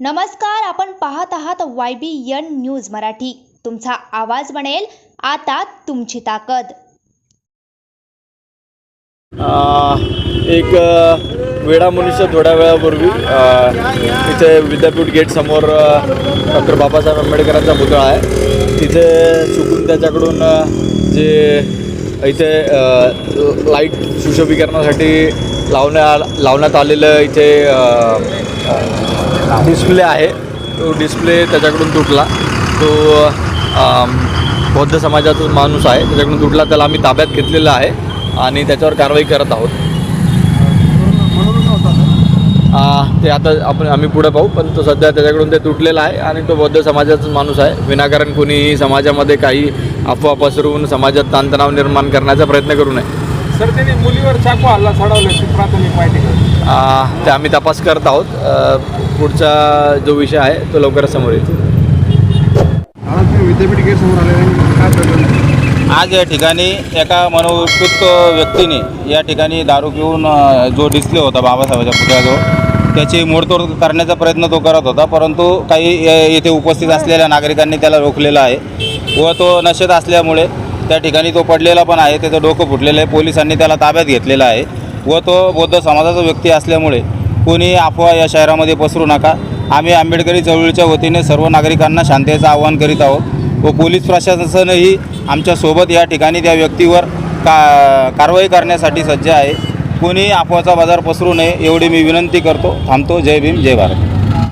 नमस्कार आपण पाहत आहात Y B N news Marathi. तुमचा आवाज बनेल आता तुमची ताकद. एक वेळा मनुष्य थोड्या वेळापूर्वी तिथे इथे विद्यापीठ गेटसमोर डॉक्टर बाबासाहेब आंबेडकरांचा पुतळा आहे. तिथे चुकून त्याच्याकडून जे इथे लाइट सुशोभीकरणासाठी लावण्या लावण्यात आलेलं इथे डिस्प्ले आहे. तो डिस्प्ले त्याच्याकडून तुटला. तो बौद्ध समाजाचा माणूस आहे. त्याच्याकडून तुटला त्याला आम्ही ताब्यात घेतलेला आहे आणि त्याच्यावर कारवाई करत आहोत. ते आता आपण आम्ही पुढे पाहू पण तो सध्या त्याच्याकडून ते तुटलेला आहे आणि तो बौद्ध समाजाचाच माणूस आहे. विनाकारण कोणीही समाजामध्ये काही अफवा पसरवून समाजात ताणतणाव निर्माण करण्याचा प्रयत्न करू नये. सर त्याने मुलीवर चाकू हल्ला चढवल्याची प्राथमिक माहिती ते आम्ही तपास करत आहोत. पुढचा जो विषय आहे तो लवकरच समोर येईल. आज तुम्ही विद्यापीठ गेट समोर आले आज या ठिकाणी एका मनोविकृत व्यक्तीने या ठिकाणी दारू पिऊन अ, जो डिस्प्ले होता बाबासाहेबांच्या पुतळ्याजवळ त्याची मोडतोड करण्याचा प्रयत्न तो करत होता परंतु काही ये- येथे उपस्थित असलेल्या नागरिकांनी त्याला रोखलेलं आहे व तो नशेत असल्यामुळे त्या ठिकाणी तो पडलेला पण आहे त्याचं डोकं फुटलेलं आहे. पोलिसांनी त्याला ताब्यात घेतलेला आहे व तो बौद्ध समाजाचा व्यक्ती असल्यामुळे कोणी अफवा या शहरामध्ये पसरू नका. आम्ही आंबेडकरी चळवळीच्या वतीने सर्व नागरिकांना शांततेचं आवाहन करीत आहोत व पोलीस प्रशासनही आमच्यासोबत या ठिकाणी त्या व्यक्तीवर का कारवाई करण्यासाठी सज्ज आहे. कोणी अफवाचा बाजार पसरू नये एवढी मी विनंती करतो. थांबतो. जय भीम जय भारत.